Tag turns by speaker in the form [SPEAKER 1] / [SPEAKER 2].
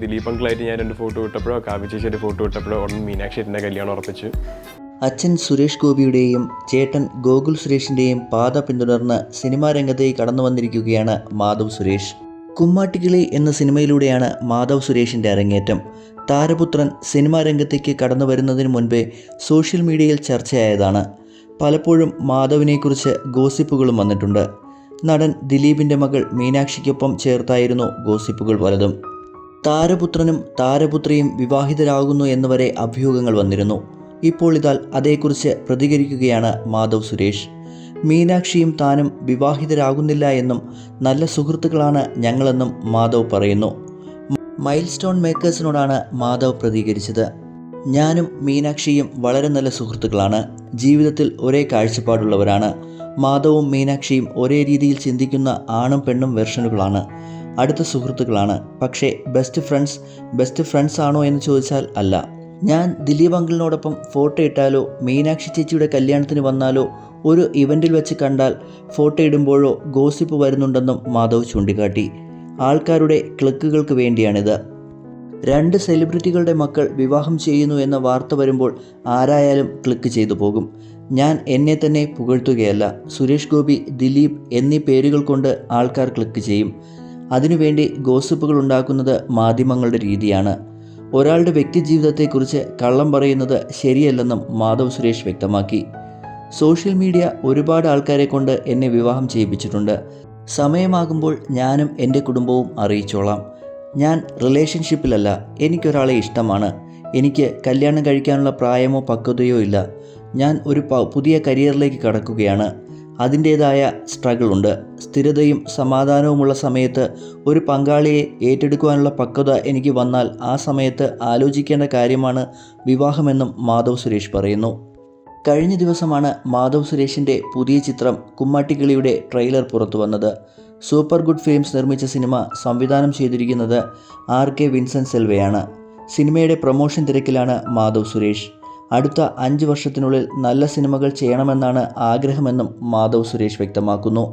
[SPEAKER 1] ദിലീപ് അങ്കിളായിട്ട് ഞാൻ രണ്ട് ഫോട്ടോ ഇട്ടപ്പോഴോ കാവ്യ ചേച്ചിയുടെ ഫോട്ടോ ഇട്ടപ്പോഴോ ഉടൻ മീനാക്ഷിന്റെ കല്യാണം ഉറപ്പിച്ചു.
[SPEAKER 2] അച്ഛൻ സുരേഷ് ഗോപിയുടെയും ചേട്ടൻ ഗോകുൽ സുരേഷിന്റെയും പാത പിന്തുടർന്ന് സിനിമാ രംഗത്തേക്ക് കടന്നു വന്നിരിക്കുകയാണ് മാധവ് സുരേഷ്. കുമ്മാട്ടിക്കിളി എന്ന സിനിമയിലൂടെയാണ് മാധവ് സുരേഷിന്റെ അരങ്ങേറ്റം. താരപുത്രൻ സിനിമാ രംഗത്തേക്ക് കടന്നു വരുന്നതിന് മുൻപേ സോഷ്യൽ മീഡിയയിൽ ചർച്ചയായതാണ്. പലപ്പോഴും മാധവിനെക്കുറിച്ച് ഗോസിപ്പുകളും വന്നിട്ടുണ്ട്. നടൻ ദിലീപിന്റെ മകൾ മീനാക്ഷിക്കൊപ്പം ചേർത്തായിരുന്നു ഗോസിപ്പുകൾ പലതും. താരപുത്രനും താരപുത്രിയും വിവാഹിതരാകുന്നു എന്നുവരെ അഭ്യൂഹങ്ങൾ വന്നിരുന്നു. ഇപ്പോൾ ഇതാൽ അതേക്കുറിച്ച് പ്രതികരിക്കുകയാണ് മാധവ് സുരേഷ്. മീനാക്ഷിയും താനും വിവാഹിതരാകുന്നില്ല എന്നും നല്ല സുഹൃത്തുക്കളാണ് ഞങ്ങളെന്നും മാധവ് പറയുന്നു. മൈൽ സ്റ്റോൺ മേക്കേഴ്സിനോടാണ് മാധവ് പ്രതികരിച്ചത്. ഞാനും മീനാക്ഷിയും വളരെ നല്ല സുഹൃത്തുക്കളാണ്. ജീവിതത്തിൽ ഒരേ കാഴ്ചപ്പാടുള്ളവരാണ്. മാധവും മീനാക്ഷിയും ഒരേ രീതിയിൽ ചിന്തിക്കുന്ന ആണും പെണ്ണും വെർഷനുകളാണ്. അടുത്ത സുഹൃത്തുക്കളാണ്. പക്ഷേ ബെസ്റ്റ് ഫ്രണ്ട്സ് ബെസ്റ്റ് ഫ്രണ്ട്സ് ആണോ എന്ന് ചോദിച്ചാൽ അല്ല. ഞാൻ ദിലീപ് അങ്കിളിനോടൊപ്പം ഫോട്ടോ ഇട്ടാലോ മീനാക്ഷി ചേച്ചിയുടെ കല്യാണത്തിന് വന്നാലോ ഒരു ഇവന്റിൽ വെച്ച് കണ്ടാൽ ഫോട്ടോ ഇടുമ്പോഴോ ഗോസിപ്പ് വരുന്നുണ്ടെന്നും മാധവ് ചൂണ്ടിക്കാട്ടി. ആൾക്കാരുടെ ക്ലിക്കുകൾക്ക് വേണ്ടിയാണിത്. രണ്ട് സെലിബ്രിറ്റികളുടെ മക്കൾ വിവാഹം ചെയ്യുന്നു എന്ന വാർത്ത വരുമ്പോൾ ആരായാലും ക്ലിക്ക് ചെയ്തു പോകും. ഞാൻ എന്നെ തന്നെ പുകഴ്ത്തുകയല്ല. സുരേഷ് ഗോപി ദിലീപ് എന്നീ പേരുകൾ കൊണ്ട് ആൾക്കാർ ക്ലിക്ക് ചെയ്യും. അതിനുവേണ്ടി ഗോസിപ്പുകൾ ഉണ്ടാക്കുന്നത് മാധ്യമങ്ങളുടെ രീതിയാണ്. ഒരാളുടെ വ്യക്തിജീവിതത്തെക്കുറിച്ച് കള്ളം പറയുന്നത് ശരിയല്ലെന്നും മാധവ് സുരേഷ് വ്യക്തമാക്കി. സോഷ്യൽ മീഡിയ ഒരുപാട് ആൾക്കാരെ കൊണ്ട് എന്നെ വിവാഹം ചെയ്യിപ്പിച്ചിട്ടുണ്ട്. സമയമാകുമ്പോൾ ഞാനും എന്റെ കുടുംബവും അറിയിച്ചോളാം. ഞാൻ റിലേഷൻഷിപ്പിലല്ല എനിക്കൊരാളെ ഇഷ്ടമാണ്. എനിക്ക് കല്യാണം കഴിക്കാനുള്ള പ്രായമോ പക്വതയോ ഇല്ല. ഞാൻ ഒരു പുതിയ കരിയറിലേക്ക് കടക്കുകയാണ്. അതിന്റേതായ സ്ട്രഗിൾ ഉണ്ട് സ്ഥിരതയും സമാധാനവുമുള്ള സമയത്ത് ഒരു പങ്കാളിയെ ഏറ്റെടുക്കുവാനുള്ള പക്വത എനിക്ക് വന്നാൽ ആ സമയത്ത് ആലോചിക്കേണ്ട കാര്യമാണ് വിവാഹമെന്നും മാധവ് സുരേഷ് പറയുന്നു. കഴിഞ്ഞ ദിവസമാണ് മാധവ് സുരേഷിന്റെ പുതിയ ചിത്രം കുമ്മാട്ടിക്കിളിയുടെ ട്രെയിലർ പുറത്തു വന്നത് സൂപ്പർ ഗുഡ് ഫിലിംസ് നിർമ്മിച്ച സിനിമ സംവിധാനം ചെയ്തിരിക്കുന്നത് ആർ കെ വിൻസെന്റ് സെൽവയാണ്. സിനിമയുടെ പ്രൊമോഷൻ തിരക്കിലാണ് മാധവ് സുരേഷ്. അടുത്ത അഞ്ച് വർഷത്തിനുള്ളിൽ നല്ല സിനിമകൾ ചെയ്യണമെന്നാണ് ആഗ്രഹമെന്നും മാധവ് സുരേഷ് വ്യക്തമാക്കുന്നു.